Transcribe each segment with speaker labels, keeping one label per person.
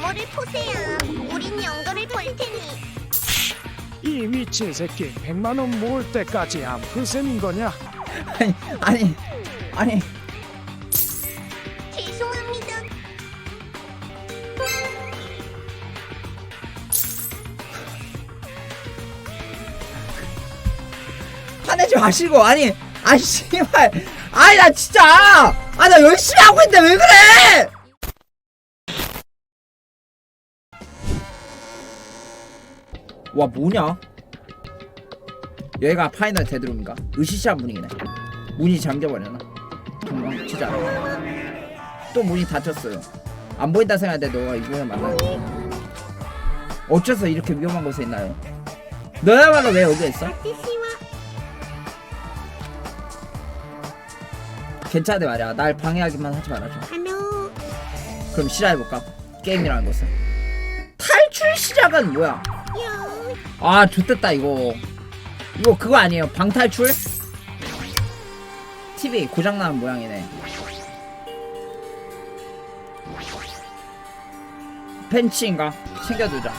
Speaker 1: 암호를 포세요. 우린 연결을 볼 테니.
Speaker 2: 이 미친 새끼 100만 원 모을 때까지 아픈 셈인 거냐?
Speaker 3: 아니 아니 아니
Speaker 1: 죄송합니다.
Speaker 3: 화내지 마시고 아니 아니 씨발 아니 나 진짜 아 나 열심히 하고 있는데 왜 그래 와 뭐냐 얘가 파이널 데드룸인가 으시시한 분위기네 문이 잠겨버렸나 도망치지 않아 또 문이 닫혔어요 안 보인다 생각하는데 너가 이번에 만나 어째서 이렇게 위험한 곳에 있나요 너야말로 왜 여기 있어? 괜찮대 말이야. 날 방해하기만 하지 말아줘. 그럼 시작해볼까? 게임이라는 것은. 탈출 시작은 뭐야?
Speaker 1: 요.
Speaker 3: 아, 좋됐다, 이거. 이거 그거 아니에요? 방탈출? TV 고장나는 모양이네. 벤치인가? 챙겨두자.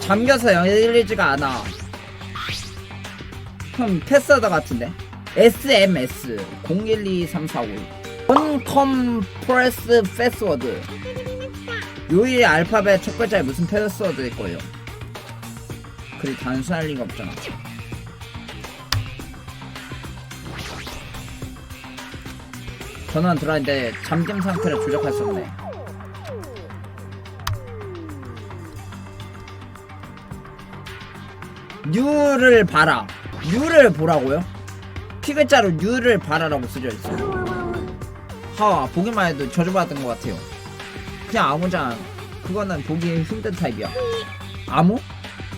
Speaker 3: 잠겨서 열리지가 않아. 그럼 패스하다 같은데? SMS 012345 언컴프레스 패스워드 요일의 알파벳 첫 글자에 무슨 패스워드일 거예요? 그리 단순할 리가 없잖아. 전원 들어왔는데 잠김 상태를 조작할 수 없네. 뉴를 봐라. 뉴를 보라고요? 피글자로 뉴를 봐라라고 쓰여 있어 하 보기만 해도 저주받은 것 같아요 그냥 아무장 그거는 보기 힘든 타입이야 아무?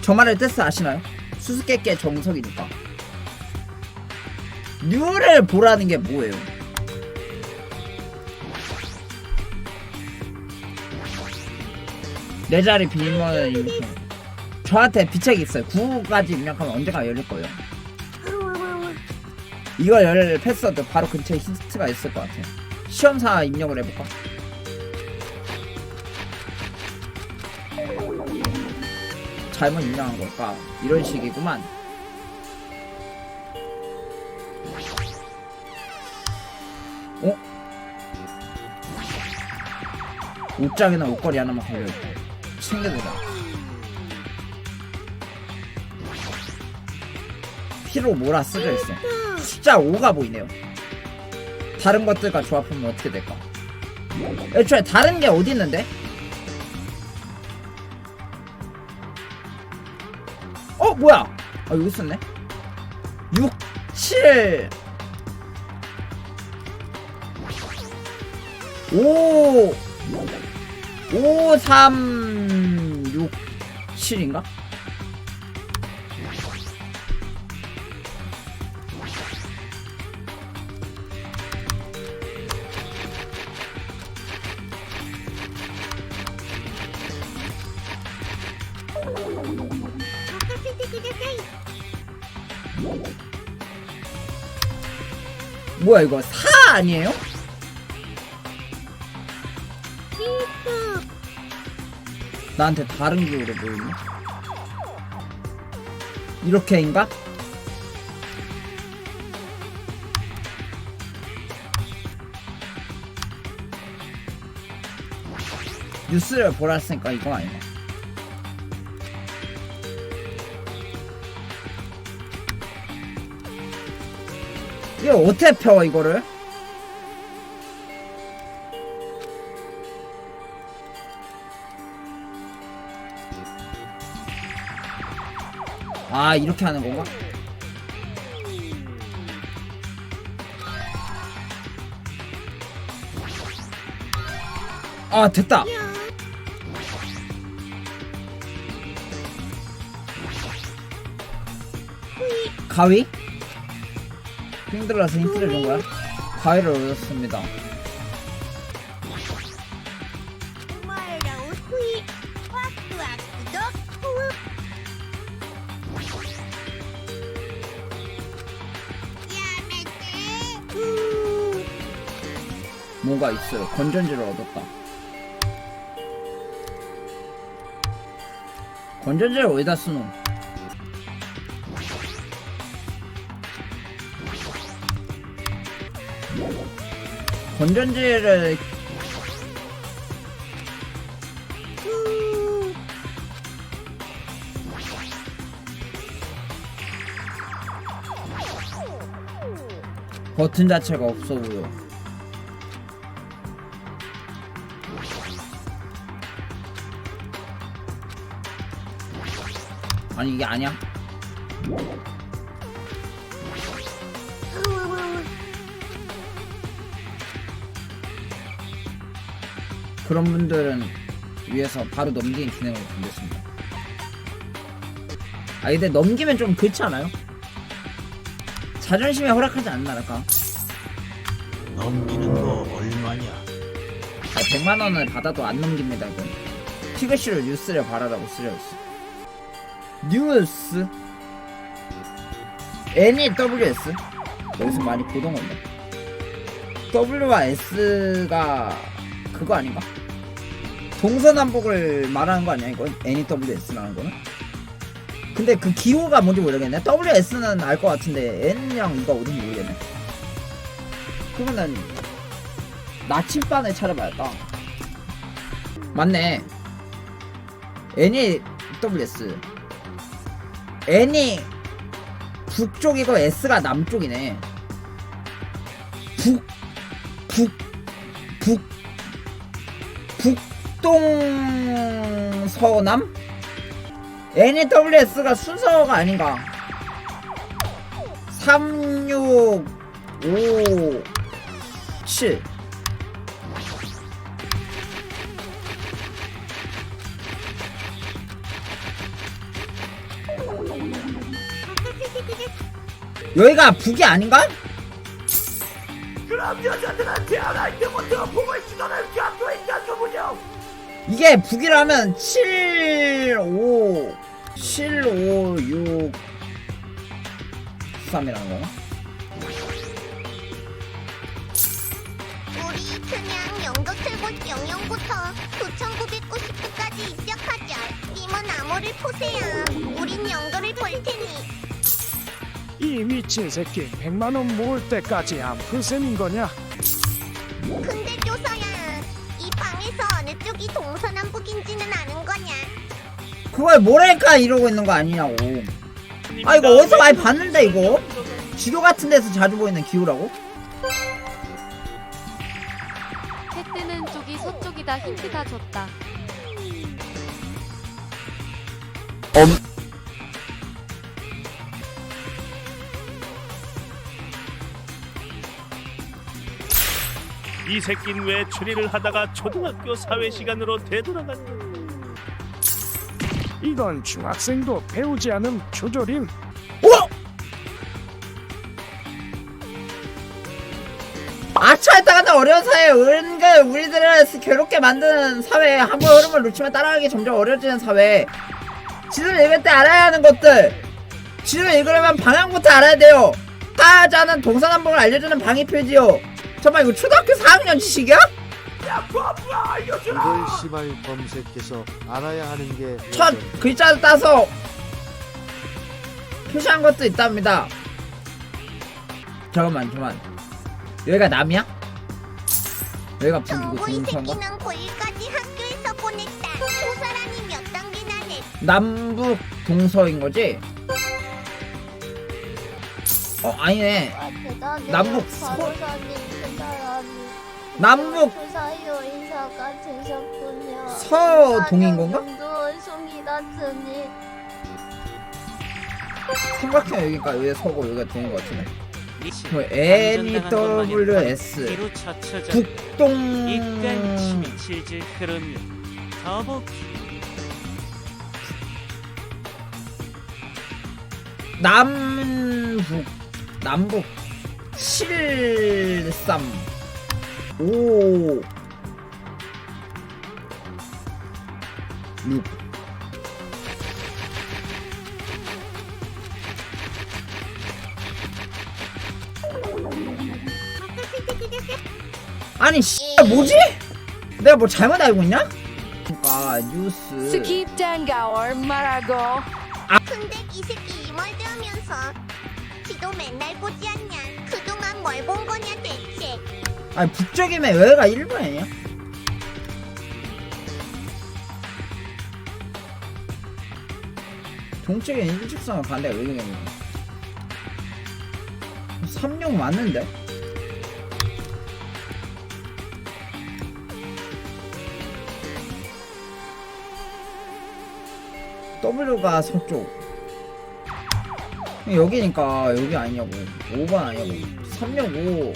Speaker 3: 저 말의 뜻을 아시나요? 수수께끼 정석이니까 뉴를 보라는 게 뭐예요? 내 자리 비밀번호 이렇게 저한테 비책이 있어요 9까지 입력하면 언제가 열릴 거예요 이거 열 패스워드 바로 근처에 힌트가 있을 것 같아 시험사 입력을 해볼까? 잘못 입력한 걸까? 이런 식이구만 어? 옷장이나 옷걸이 하나만 걸려있다 챙겨두자 피로 몰아 쓰져 있어 숫자 5가 보이네요 다른 것들과 조합하면 어떻게 될까 애초에 다른 게 어디 있는데? 어 뭐야? 아 여기 있었네. 6 7 5 5 3 6 7인가? 뭐야 이거 4 아니에요? 나한테 다른 기호로 보이네 이렇게인가? 뉴스를 보라 했으니까 이거 아니네 이거 어떻게 펴 이거를? 아 이렇게 하는 건가? 아 됐다 가위? 힘들어서 힌트를 준 거야? 가위를 얻었습니다 뭐가 있어요. 건전지를 얻었다. 건전지를 어디다 쓰노? 건전지를
Speaker 1: 후.
Speaker 3: 버튼 자체가 없어 보여. 아니 이게 아니야? 그런 분들은 위해서 바로 넘기는 기능을 준비했습니다. 아 근데 넘기면 좀 그렇지 않아요? 자존심에 허락하지 않나랄까?
Speaker 4: 넘기는 거 얼마냐?
Speaker 3: 아, 100만 원을 받아도 안 넘깁니다 이건 피그시로 뉴스를 바라라고 쓰여있어 뉴스 NEWS 여기서 많이 보던 건데 W와 S가 그거 아닌가? 동서남북을 말하는 거 아니야 이건 NEWS라는 거는? 근데 그 기호가 뭔지 모르겠네 WS는 알 것 같은데 N이랑 이가 어딘지 모르겠네 그러면은 나침반을 찾아봐야겠다. 맞네. NEWS. N이 북쪽이고 S가 남쪽이네. 북, 북, 북, 북동 서남? NEWS가 순서가 아닌가. 3, 6, 5, 7. 여기가 북이 아닌가?
Speaker 4: 그럼 여자들한테 안할 때부터 보고 시간을 갖고 있다고 보냐?
Speaker 3: 이게 북이라면 7, 5, 7, 5, 6, 3이라는 거나?
Speaker 1: 우리 그냥 연극 틀고 영영부터 9,999까지 입력하자. 님은 암호를 포세요. 우린 연극을 볼 테니.
Speaker 2: 이 미친 새끼 100만 원 모을 때까지 암프셈인 거냐?
Speaker 1: 근데
Speaker 3: 그걸 뭐랄까 이러고 있는 거 아니냐고. 아 이거 어디서 많이 봤는데 이거? 지도 같은 데서 자주 보이는 기호라고?
Speaker 5: 해 뜨는 쪽이 서쪽이다 힌트 다 줬다.
Speaker 6: 이 새끼는 왜 추리를 하다가 초등학교 사회 시간으로 되돌아갔냐?
Speaker 2: 이건 중학생도 배우지 않은 조조림.
Speaker 3: 어? 아차했다가는 어려운 사회 은근 우리들을 괴롭게 만드는 사회 한 번 흐름을 놓치면 따라가기 점점 어려워지는 사회 지도를 읽을 때 알아야 하는 것들 지도를 읽으려면 방향부터 알아야 돼요 하자는 동서남북을 알려주는 방위 표지요 잠깐만 이거 초등학교 4학년 지식이야?
Speaker 7: 이걸 시발 검색해서 알아야 하는 게
Speaker 3: 첫 글자를 따서 표시한 것도 있답니다 잠깐만 잠깐만 여기가 남이야? 여기가 북이고
Speaker 1: 정보 이
Speaker 3: 동서인가?
Speaker 1: 새끼는 고1까지 학교에서 보냈다. 조사라니 몇 단계나 냈
Speaker 3: 남북 동서인 거지? 어 아니네 남북 서 남북
Speaker 8: 그 사이로 인사가 되셨군요.
Speaker 3: 서동인 건가?
Speaker 8: 정도 송이 같으니.
Speaker 3: 삼각형 여기가 여기 서고 여기가 동인 것 같은데. 뭐 NEWS
Speaker 9: 뒤로 젖혀져
Speaker 3: 북동
Speaker 9: 이간 침이 질질 흐르며 더벅
Speaker 3: 남북 남북 73 5 6 아니 씨 뭐지? 내가 뭐 잘못 알고 있냐? 그러니까 뉴스
Speaker 5: 땡가워 말하고
Speaker 1: 근데 이 새끼 이말대 하면서 지도 맨날 보지 않냐? 그동안 뭘 본 거냐 대체?
Speaker 3: 아니 북쪽이면 여기가 일본 아니야? 동쪽에 일직선을 가는데 왜 그러냐 36 맞는데? W가 서쪽. 여기니까 여기 아니냐고. 5번 아니냐고. 365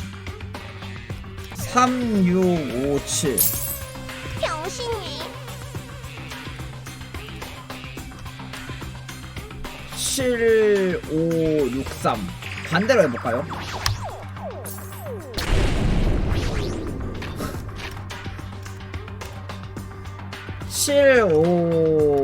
Speaker 3: 3657
Speaker 1: 병신이.
Speaker 3: 7563 반대로 해볼까요? 칠오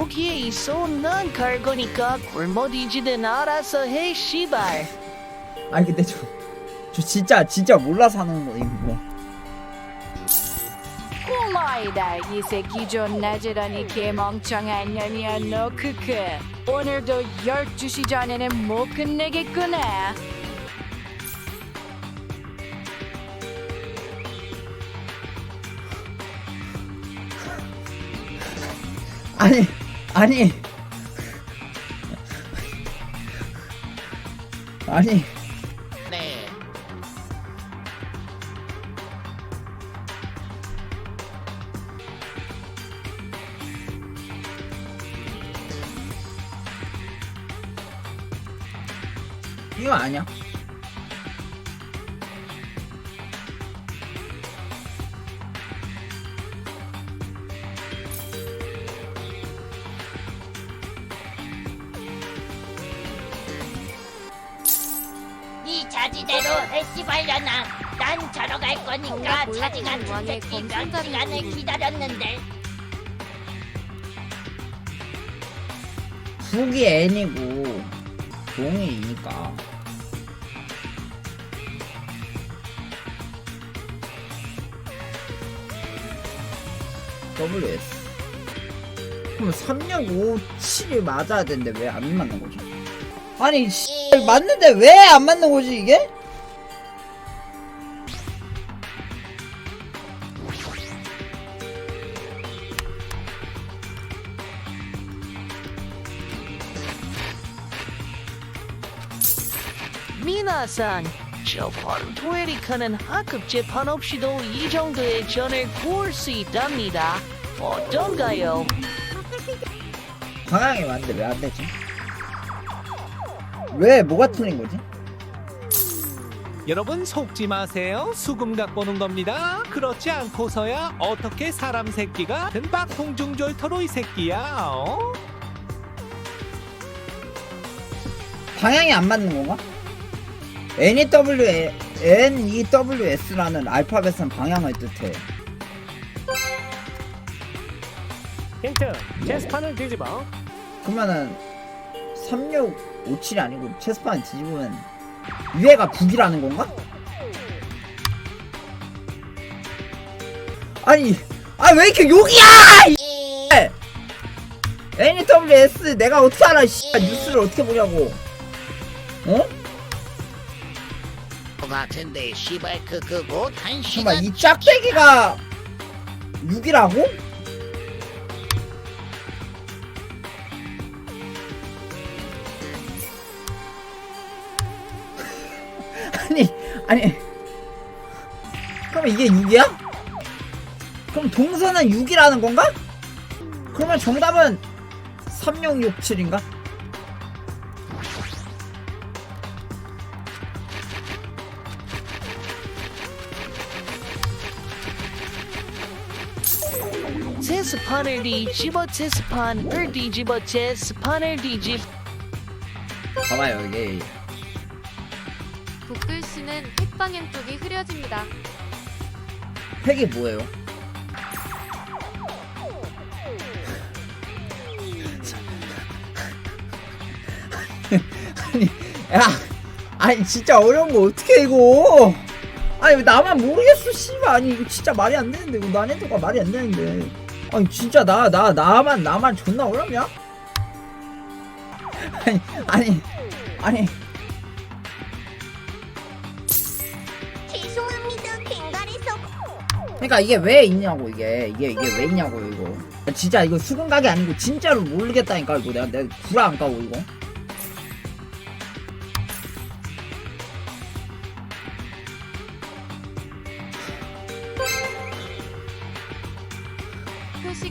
Speaker 9: 거기에 있어 난 갈 거니까 굶어디지든 알아서 해 씨발.
Speaker 3: 아니 근데 저, 저 진짜 진짜 몰라서 하는 거 이거.
Speaker 5: 꼬마이다 이 새끼 좀 낮으라니 개멍청한 년이야 너 크크. 오늘도 12시 전에는 못 끝내겠구나.
Speaker 3: 아니 아니. 아니
Speaker 8: 자지
Speaker 5: 몰랐던
Speaker 8: 같은
Speaker 5: 왕의
Speaker 8: 새끼 몇 시간을. 기다렸는데
Speaker 3: 북이 N이고 동이 E니까 WS 그럼 3657이 맞아야 되는데 왜 안 맞는 거지? 아니 씨, 맞는데 왜 안 맞는 거지 이게?
Speaker 9: 미나산 저 포르토에리카는 학급 재판 없이도 이 정도의 전을 구할 수 있답니다 어떤가요?
Speaker 3: 방향이 맞는데 왜 안 되지? 왜 뭐가 틀린 거지?
Speaker 10: 여러분 속지 마세요. 수금 갖고 오는 겁니다. 그렇지 않고서야 어떻게 사람 새끼가 같은 박홍중졸터로 이 새끼야. 어?
Speaker 3: 방향이 안 맞는 건가? NEW, NEWS라는 알파벳은 방향을 뜻해.
Speaker 2: 힌트 체스판을 뒤집어
Speaker 3: 그러면은 3657이 아니고 체스판 뒤집으면 위에가 북이라는 건가? 아니, 아 왜 이렇게 욕이야! 이 NEWS 내가 어떻게 알아? 씨. 뉴스를 어떻게 보냐고?
Speaker 8: 같은데 씨발 그한
Speaker 3: 잠깐만 이 짝배기가 6이라고? 아니 아니 그럼 이게 6이야? 그럼 동서는 6이라는 건가? 그러면 정답은 3667인가?
Speaker 9: 스판을 뒤집어 체스판을 뒤집어 체스판을 뒤집.
Speaker 3: 봐봐요 이게.
Speaker 5: 북글씨는 핵방향 쪽이 흐려집니다.
Speaker 3: 팩이 뭐예요? 아니 야 아니 진짜 어려운 거 어떻게 이거? 아니 왜 나만 모르겠어 씨발. 아니 이거 진짜 말이 안 되는데 이거 난이도가 말이 안 되는데 아니 진짜 나 나 나 만 나만 존나 어렵냐? 아니 아니 아니.
Speaker 1: 죄송합니다
Speaker 3: 그러니까 이게 왜 있냐고 이게. 이게 이게 왜 있냐고 이거. 진짜 이거 수긍각이 아니고 진짜로 모르겠다니까 이거. 내가 내가 구라 안 까고 이거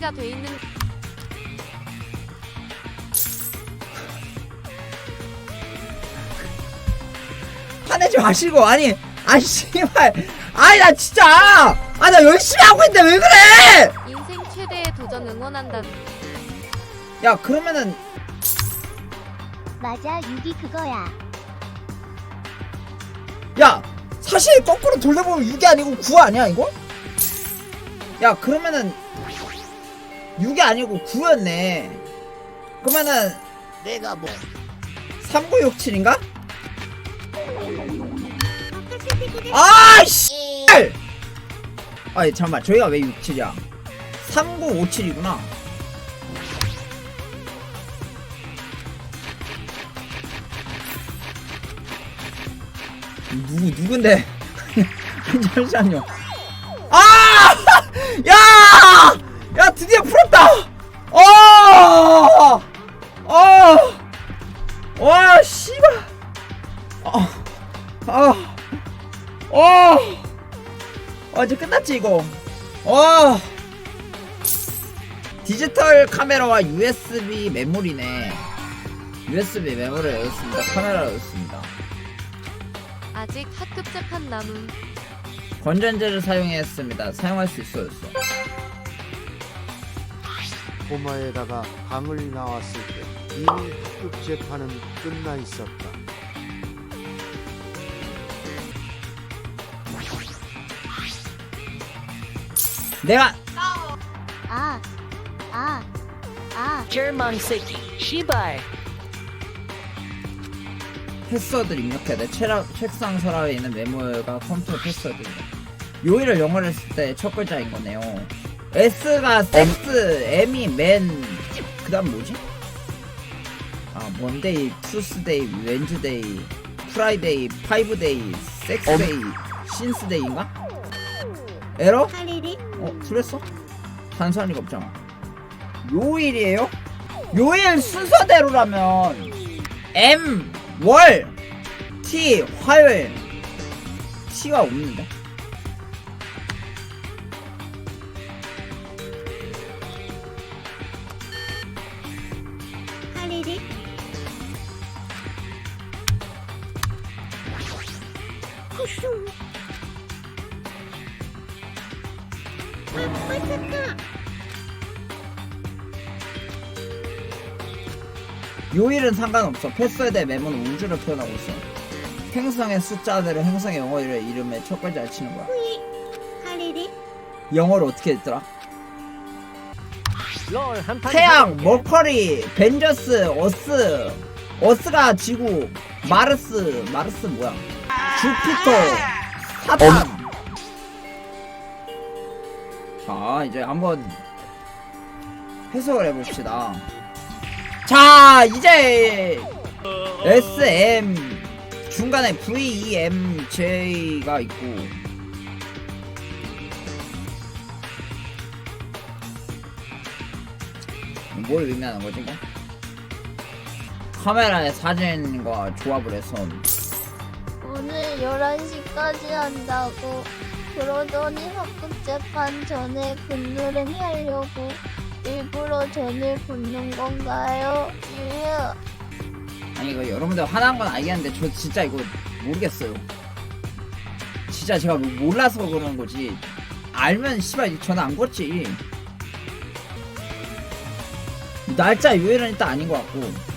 Speaker 5: 표시가 돼 있는
Speaker 3: 화내지 마시고. 아니 아니 씨발. 아니 나 진짜. 아 나 열심히 하고 있는데 왜 그래?
Speaker 5: 인생 최대의 도전 응원한다.
Speaker 3: 야 그러면은
Speaker 1: 맞아 6이 그거야.
Speaker 3: 야 사실 거꾸로 돌려보면 6이 아니고 9 아니야 이거? 야 그러면은 6이 아니고 9였네. 그러면은
Speaker 9: 내가 뭐?
Speaker 3: 3967인가? 아 씨 아니 잠깐만. 저희가 왜 67이야? 3957이구나. 누구 누군데? 잠시만요. 아! 야! 야 드디어 풀었 다 어! 어! 와 씨발 아, 아, 어, 어 이제 끝났지 이거. 어, 디지털 카메라와 USB 메모리네. USB 메모리를 열었습니다. 카메라를 열었습니다.
Speaker 5: 아직 학급 재판 남은
Speaker 3: 건전지를 사용했습니다. 사용할 수 있어였어.
Speaker 7: 고마에다가 방을 나왔을 때 이미 학급 재판은 끝나 있었다.
Speaker 3: 내가
Speaker 1: 아, 아, 아.
Speaker 9: 절망 새끼 시발
Speaker 3: 패스워드를 입력해야 돼. 체라, 책상 서랍에 있는 메모가 컴퓨터 패스워드입니다. 요일을 영어로 했을 때 첫 글자인 거네요. S가 섹스, M이 맨, 그 다음 뭐지? 아, 먼데이, 투스데이, 웬즈데이, 프라이데이, 파이브데이, 섹스데이, 신스데이인가? 에러? 어, 틀렸어? 단순한 리가 없잖아. 요일이에요? 요일 순서대로라면 M 월 T 화요일 T가 없는데?
Speaker 1: 아, 맞았다
Speaker 3: 요일은 상관없어. 패스워드의 메모는 우주를 표현하고 있어. 행성의 숫자들을 행성의 영어를 이름에 첫 글자를 치는 거야.
Speaker 1: 하리리
Speaker 3: 영어로 어떻게 했더라?
Speaker 10: 롤 한판
Speaker 3: 태양, 머커리, 벤저스, 어스, 어스가 지구, 마르스, 마르스 뭐야? 주피터, 사탄. 자, 이제 한번 해석을 해봅시다. 자, 이제 S, M, 중간에 V, E, M, J가 있고, 뭘 의미하는 거지, 이거? 카메라의 사진과 조합을 해서
Speaker 1: 오늘 11시까지 한다고 그러더니 학급 재판 전에 분노를 하려고 일부러 전을 붓는 건가요? 유유
Speaker 3: 아니 이거 여러분들 화난 건 알겠는데 저 진짜 이거 모르겠어요. 진짜 제가 뭐 몰라서 그러는 거지. 알면 씨발 전화 안 걸지. 날짜 요일은 일단 아닌 것 같고.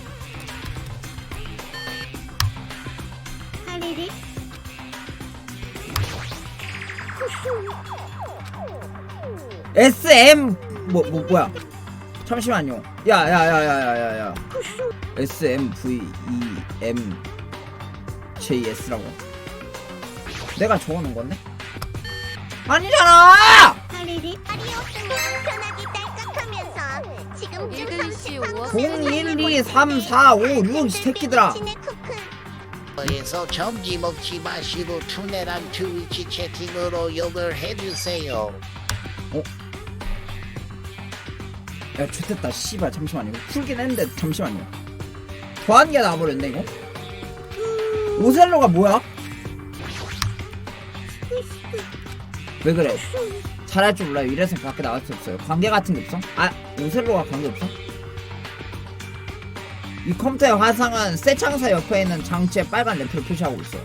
Speaker 3: SM 뭐 뭐 뭐야? 잠시만요. 야 야 야 야 야 야 야. S M V E M J S라고. 내가 적어 놓은 건데? 아니잖아! 0 1 2 3 4 5 6 새끼들아.
Speaker 4: 에서 점지 먹지 마시고 투네랑 트위치 채팅으로 욕을 해주세요.
Speaker 3: 야 좋됐다 씨발 잠시만요 이거 풀긴 했는데 잠시만요 더한 게 나와버렸네 이거 오셀로가 뭐야? 왜 그래 잘할 줄 몰라요 이래서 밖에 나갈 수 없어요 관계 같은 게 없어? 아 오셀로가 관계 없어? 이 컴퓨터의 화상은 새 창사 옆에 있는 장치에 빨간 램프를 표시하고 있어요.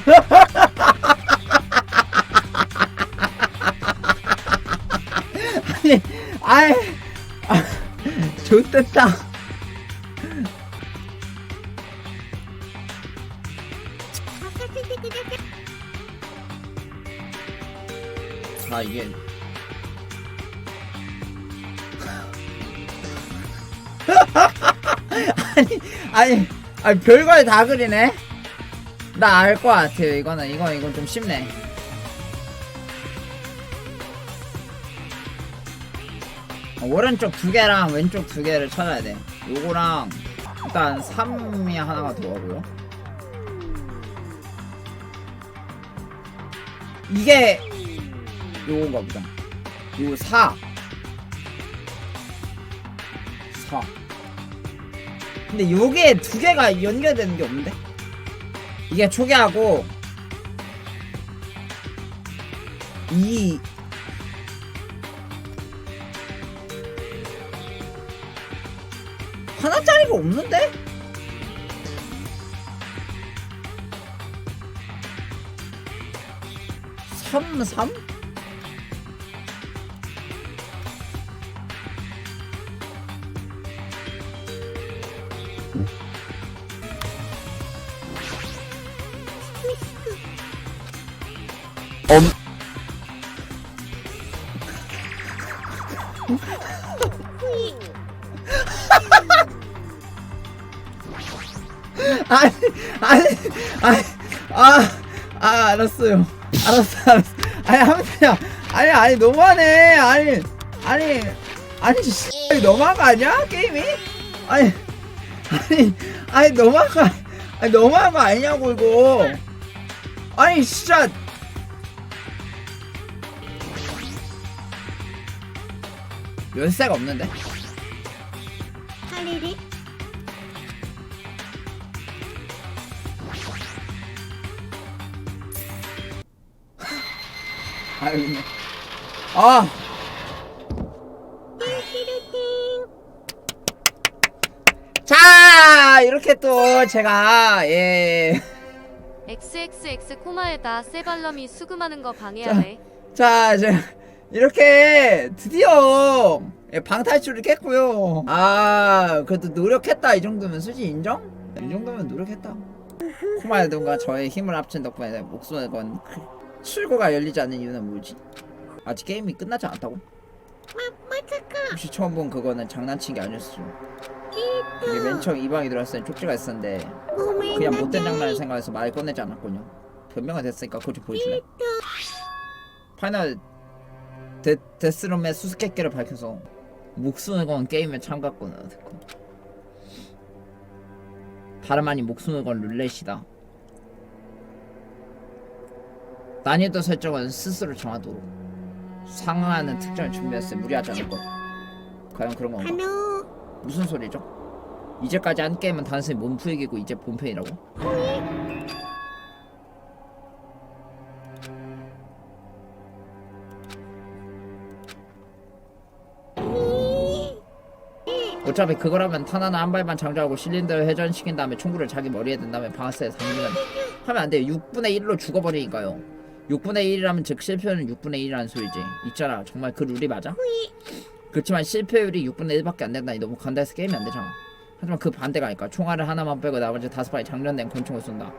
Speaker 3: 아니 아이 아, 좋됐다 아니 아니 아니 별걸 다 그리네. 나 알 것 같아요 이거는. 이건 이건 좀 쉽네. 어, 오른쪽 두 개랑 왼쪽 두 개를 찾아야 돼. 요거랑 일단 3이 하나가 들어가고요. 이게 요건가 보다. 4 4 근데 요게 두 개가 연결되는 게 없는데 이게 초기하고 이 하나짜리가 없는데? 삼, 삼? 알았어요. 알았어 알았어. 아니 하면서야. 아니 아니 너무하네. 아니 아니 아니 씨. 아니야 게임이? 아니 아니 아니 거 아니 너무한 거 아니냐고 이거. 아니 진짜. 열쇠가 없는데?
Speaker 1: 하리리
Speaker 3: 아 여기 있네 아 자, 이렇게 또 제가 예.
Speaker 11: XXX 코마에다 세발럼이 수금하는 거
Speaker 3: 자.
Speaker 11: 방해하네.
Speaker 3: 자, 이제 이렇게 드디어 예, 방탈출을 깼고요. 아, 그래도 노력했다 이 정도면 수지 인정? 이 정도면 노력했다. 코마야동과 저의 힘을 합친 덕분에 목숨을 건그 출구가 열리지 않는 이유는 뭐지? 아직 게임이 끝나지 않았다고? 혹시 처음 본 그거는 장난친 게 아니었어. 이게 맨 처음 이 방에 들어왔을 땐 쪽지가 있었는데 그냥 못된 장난을 생각해서 말 꺼내지 않았군요. 변명이 됐으니까 그거 좀 보여줄래? 파이널 데, 데스룸의 수수께끼를 밝혀서 목숨을 건 게임에 참가권을 얻었고 다름 아닌 목숨을 건 룰렛이다. 난이도 설정은 스스로 정하도록 상응하는 특정을 준비했을 때 무리하지 않을 것. 과연 그런 건가? 무슨 소리죠? 이제까지 한 게임은 단순히 몸풀기고 이제 본편이라고? 어차피 그거라면 탄환을 한 발만 장전하고 실린더를 회전시킨 다음에 총구를 자기 머리에 든 다음에 방아쇠에 잠기면 하면 안 돼요 6분의 1로 죽어버리니까요 6분의 1이라면 즉 실패는 6분의 1이라는 소리지 있잖아 정말 그 룰이 맞아? 그렇지만 실패율이 6분의 1밖에 안 된다니 너무 간다해서 게임이 안 되잖아 하지만 그 반대가 아닐까 총알을 하나만 빼고 나머지 다섯 발에 장전된 권총을 쏜다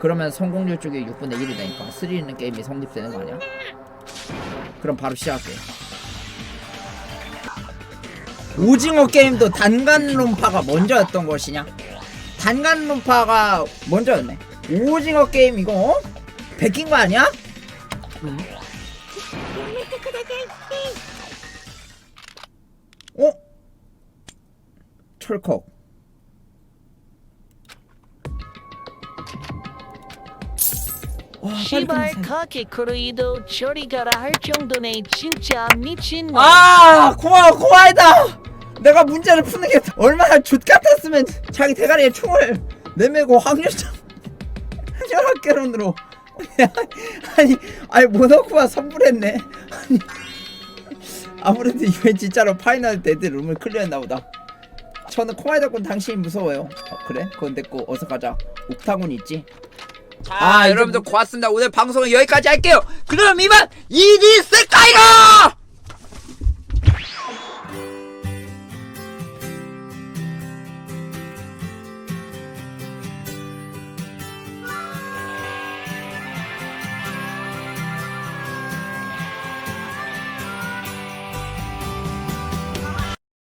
Speaker 3: 그러면 성공률 쪽이 6분의 1이 되니까 스릴 있는 게임이 성립되는 거 아니야? 그럼 바로 시작해 오징어 게임도 단간론파가 먼저였던 것이냐? 단간론파가 먼저였네 오징어 게임 이거 어? 베낀 거 아니야? 어? 철컥 와, 빨리
Speaker 9: 시발
Speaker 3: 끝내세요.
Speaker 9: 카케크루이도 저리 가라 할 정도네 진짜 미친 놈
Speaker 3: 아 고마워 고마이다 내가 문제를 푸는 게 얼마나 족 같았으면 자기 대가리에 총을 내밀고 확률점 혈압계론으로 아니 아니 모노쿠가 선불했네. 아니 아무래도 이번 진짜로 파이널 데드 룸을 클리어했나 보다. 저는 코마이다군 당신이 무서워요. 어, 그래? 그건 됐고 어서 가자. 옥타곤 있지? 아, 여러분들 고맙습니다. 오늘 방송은 여기까지 할게요. 그럼 이만 이리 쓸까이가